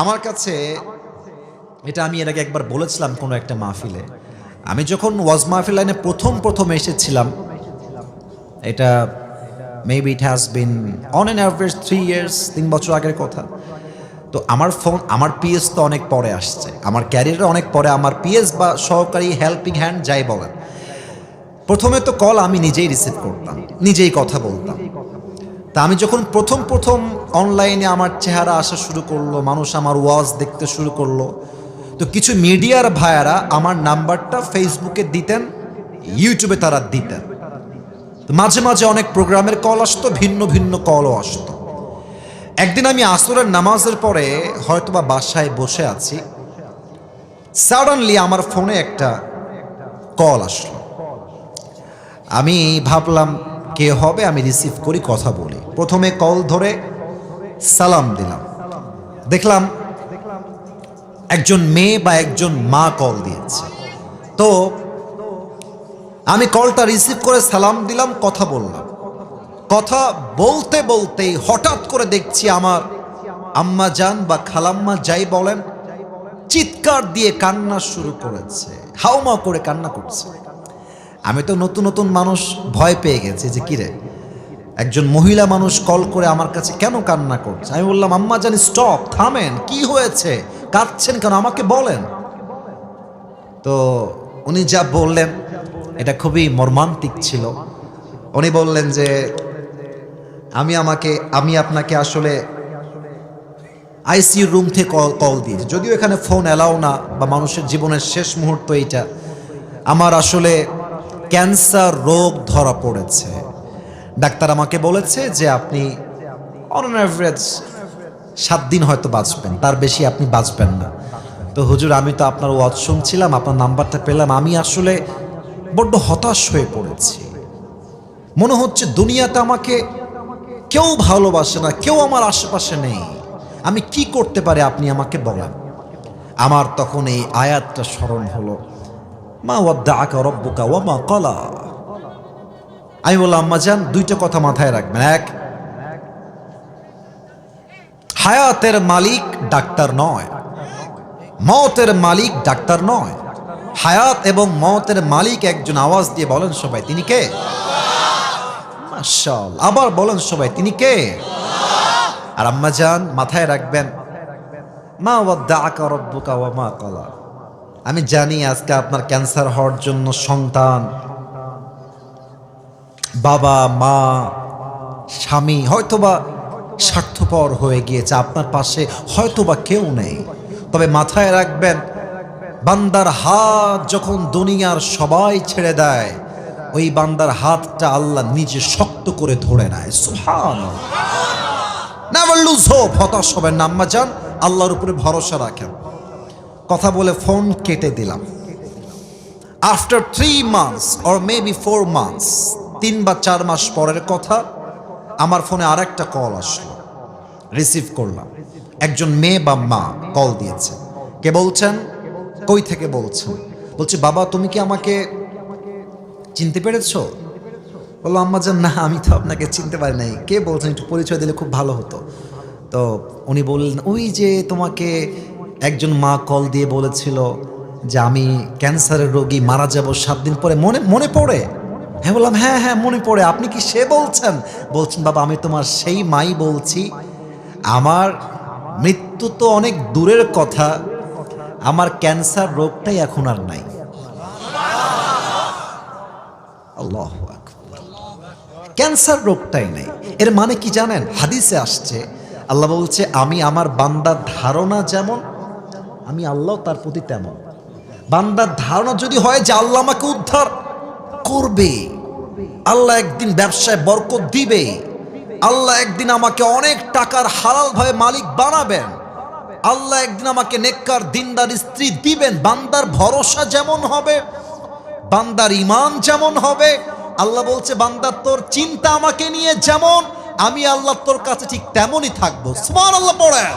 আমার কাছে এটা আমি এর আগে একবার বলেছিলাম কোনো একটা মাহফিলে। আমি যখন ওয়াজ মাহফিল লাইনে প্রথম প্রথম এসেছিলাম, এটা maybe it has been on an average three years তিন বছর আগের কথা। তো আমার ফোন আমার পিএস তো অনেক পরে আসছে। আমার ক্যারিয়ারে অনেক পরে, আমার পিএস বা সহকারী হেল্পিং হ্যান্ড যাই বলেন। প্রথমে তো কল আমি নিজেই রিসিভ করতাম, নিজেই কথা বলতাম। তা আমি যখন প্রথম প্রথম অনলাইনে আমার চেহারা আসা শুরু করল, মানুষ আমার ওয়াজ দেখতে শুরু করল, তো কিছু মিডিয়ার ভাইয়ারা আমার নাম্বারটা ফেসবুকে দিতেন ইউটিউবে তারা দিতেন। মাঝে মাঝে অনেক প্রোগ্রামের কল আসতো, ভিন্ন ভিন্ন কলও আসতো। একদিন আমি আসরের নামাজের পরে হয়তোবা বাসায় বসে আছি সাডেনলি আমার ফোনে একটা কল আসলো। আমি ভাবলাম কে হবে আমি রিসিভ করি কথা বলি। প্রথমে কল ধরে সালাম দিলাম। দেখলাম একজন মেয়ে বা একজন মা কল দিয়েছে। তো আমি কলটা রিসিভ করে সালাম দিলাম, কথা বললাম। কথা বলতে বলতেই হঠাৎ করে দেখছি আমার আম্মা যান বা খালাম্মা যাই বলেন, চিৎকার দিয়ে কান্না শুরু করেছে হাউমা করে কান্না করছে। আমি তো নতুন নতুন মানুষ ভয় পেয়ে গেছি যে কিরে, একজন মহিলা মানুষ কল করে আমার কাছে কেন কান্না করছে? আমি বললাম, আম্মা জানি স্টপ থামেন, কি হয়েছে? কাঁদছেন কেন? আমাকে বলেন। তো উনি যা বললেন, এটা খুবই মর্মান্তিক ছিল। উনি বললেন যে, আমি আমাকে, আমি আপনাকে আসলে আইসিইউ রুম থেকে কল কল দিয়েছি যদিও এখানে ফোন অ্যালাও না, বা মানুষের জীবনের শেষ মুহূর্ত এইটা, আমার আসলে ক্যান্সার রোগ ধরা পড়েছে। ডাক্তার আমাকে বলেছে যে আপনি অন অ্যাভারেজ সাত দিন হয়তো বাঁচবেন, তার বেশি আপনি বাঁচবেন না। তো হুজুর, আমি তো আপনার ওয়াজ শুনছিলাম, আপনার নাম্বারটা পেলাম, আমি আসলে বড্ড হতাশ হয়ে পড়েছি। মনে হচ্ছে দুনিয়াতে আমাকে কেউ ভালোবাসে না, কেউ আমার আশেপাশে নেই। আমি কি করতে পারি আপনি আমাকে বলেন। আমার তখন এই আয়াতটা স্মরণ হলো। মা ওয়াদ্দা আকা রব্বুকা ওয়া মা কলা আমি বললাম, আম্মা যান দুইটা কথা মাথায় রাখবেন। এক, হায়াতের মালিক ডাক্তার নয়, মতের মালিক ডাক্তার নয়। হায়াত এবং মতের মালিক একজন আওয়াজ দিয়ে বলেন সবাই, তিনি কে? মাশাল আবার বলেন সবাই, তিনি কে? আর আম্মা যান মাথায় রাখবেন, মা ওয়াদ্দা আকা রব্বুকা ওয়া মা কলা আমি জানি আজকে আপনার ক্যান্সার হওয়ার জন্য সন্তান, বাবা, মা, স্বামী হয়তোবা স্বার্থপর হয়ে গিয়েছে, আপনার পাশে হয়তোবা কেউ নেই। তবে মাথায় রাখবেন, বান্দার হাত যখন দুনিয়ার সবাই ছেড়ে দেয়, ওই বান্দার হাতটা আল্লাহ নিজে শক্ত করে ধরে নেয়। সুহান লুজ হোপ হতাশ হবেন নাম্মা যান আল্লাহর উপরে ভরসা রাখেন। কথা বলে ফোন কেটে দিলাম। After three months or maybe four months তিন বা চার মাস পরের কথা, আমার ফোনে আর একটা কল আসলো। রিসিভ করলাম। একজন মেয়ে বা মা কল দিয়েছে। কে বলছেন? কই থেকে বলছেন? বলছে, বাবা, তুমি কি আমাকে চিনতে পেরেছ? বলল, আম্মা যান না, আমি তো আপনাকে চিনতে পারি নাই। কে বলছেন? একটু পরিচয় দিলে খুব ভালো হতো। তো উনি বললেন, ওই যে তোমাকে একজন মা কল দিয়ে বলেছিল যে, আমি ক্যান্সারের রোগী, মারা যাব সাত দিন পরে। মনে মনে পড়ে। হ্যাঁ বললাম হ্যাঁ হ্যাঁ মনে পড়ে। আপনি কি সে বলছেন? বলছেন, বাবা, আমি তোমার সেই মাই বলছি। আমার মৃত্যু তো অনেক দূরের কথা। আমার ক্যান্সার রোগটাই এখন আর নাই। আল্লাহ ক্যান্সার রোগটাই নেই। এর মানে কি জানেন? হাদিসে আসছে, আল্লাহ বলছে, আমি আমার বান্দার ধারণা যেমন আমি আল্লাহ তার প্রতি তেমন। বান্দার ধারণা যদি হয় যে আল্লাহ আমাকে উদ্ধার করবে, আল্লাহ একদিন ব্যবসায় বরকত দিবে, আল্লাহ একদিন আমাকে অনেক টাকার হালালভাবে মালিক বানাবেন, আল্লাহ একদিন আমাকে নেককার দিনদার স্ত্রী দিবেন, বান্দার ভরসা যেমন হবে, বান্দার ইমান যেমন হবে, আল্লাহ বলছে, বান্দার তোর চিন্তা আমাকে নিয়ে যেমন, আমি আল্লাহ তোর কাছে ঠিক তেমনই থাকব। আল্লাহ পড়েন।